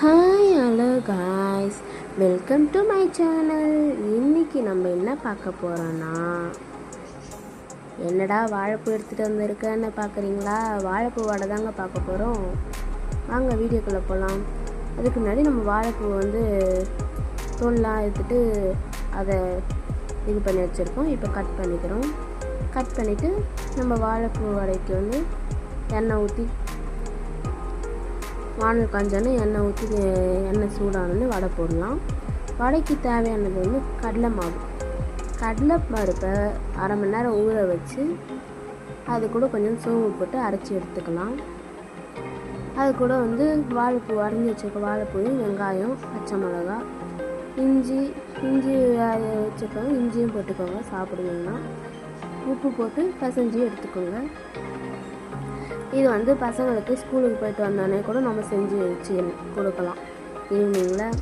Hi hello guys welcome to my channel இன்றைக்கி நம்ம என்ன பார்க்க போகிறோன்னா என்னடா வாழைப்பூ எடுத்துகிட்டு வந்திருக்கேன்னு பார்க்குறீங்களா? வாழைப்பூ வடை தாங்க பார்க்க போகிறோம் வாங்க வீடியோக்குள்ளே போகலாம் அதுக்கு முன்னாடி நம்ம வாழைப்பூ வந்து தோல்லாம் எடுத்துட்டு அதை இது பண்ணி வச்சுருக்கோம். இப்போ கட் பண்ணிக்கிறோம். கட் பண்ணிவிட்டு நம்ம வாழைப்பூ வடைக்கு வந்து எண்ணெய் ஊற்றி வானல் காஞ்சோன்னு எண்ணெய் ஊற்றி எண்ணெய் சூடானோன்னு வடை போடலாம். வடைக்கு தேவையானது வந்து கடலை மாவு. கடலை பருப்பை அரை மணி நேரம் ஊற வச்சு அது கூட கொஞ்சம் சோம்பு போட்டு அரைச்சி எடுத்துக்கலாம். அது கூட வந்து வாழைப்பூ அரைஞ்சி வச்சுருக்க வாழைப்பூ வெங்காயம் பச்சை மிளகா இஞ்சி இஞ்சி வச்சுக்கோங்க இஞ்சியும் போட்டுக்கோங்க சாப்பிடுவீங்கன்னா உப்பு போட்டு பசஞ்சி எடுத்துக்கோங்க. இது வந்து பசங்களுக்கு ஸ்கூலுக்கு போயிட்டு வந்தோடனே கூட நம்ம செஞ்சு வச்சு கொடுக்கலாம். ஈவினிங்கில்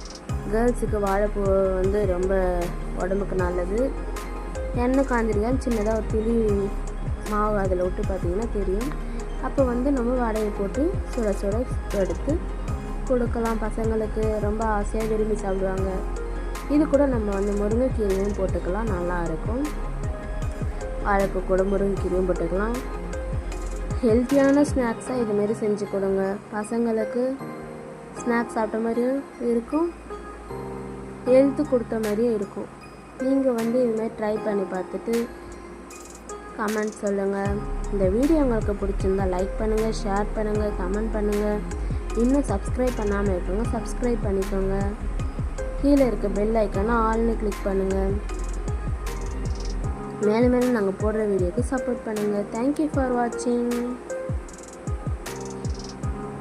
கேர்ள்ஸுக்கு வாழைப்பூ வந்து ரொம்ப உடம்புக்கு நல்லது. எண்ணெய் காஞ்சிருக்கான்னு சின்னதாக ஒரு துளி மாவு அதில் விட்டு பார்த்தீங்கன்னா தெரியும். அப்போ வந்து நம்ம வடையை போட்டு சுட சுட எடுத்து கொடுக்கலாம். பசங்களுக்கு ரொம்ப ஆசையாக விரும்பி சாப்பிடுவாங்க. இது கூட நம்ம வந்து முருங்கைக்கீரையும் போட்டுக்கலாம். நல்லா இருக்கும். வாழைப்பூ கூட முருங்கைக்கீரையும் போட்டுக்கலாம். ஹெல்த்தியான ஸ்நாக்ஸாக இதுமாரி செஞ்சு கொடுங்க. பசங்களுக்கு ஸ்நாக்ஸ் சாப்பிட்ட மாதிரியும் இருக்கும். ஹெல்த்து கொடுத்த மாதிரியும் இருக்கும். நீங்கள் வந்து இதுமாதிரி ட்ரை பண்ணி பார்த்துட்டு கமெண்ட் சொல்லுங்கள் இந்த வீடியோ உங்களுக்கு பிடிச்சிருந்தா லைக் பண்ணுங்கள் ஷேர் பண்ணுங்கள் கமெண்ட் பண்ணுங்கள் இன்னும் சப்ஸ்கிரைப் பண்ணாமல் இருக்கவங்க சப்ஸ்கிரைப் பண்ணிக்கோங்க. கீழே இருக்க பெல் ஐக்கானை ஆல்னு கிளிக் பண்ணுங்கள் மேலும் மேலும் நாங்கள் போடுற வீடியோக்கு சப்போர்ட் பண்ணுங்கள் தேங்க்யூ ஃபார் வாட்சிங்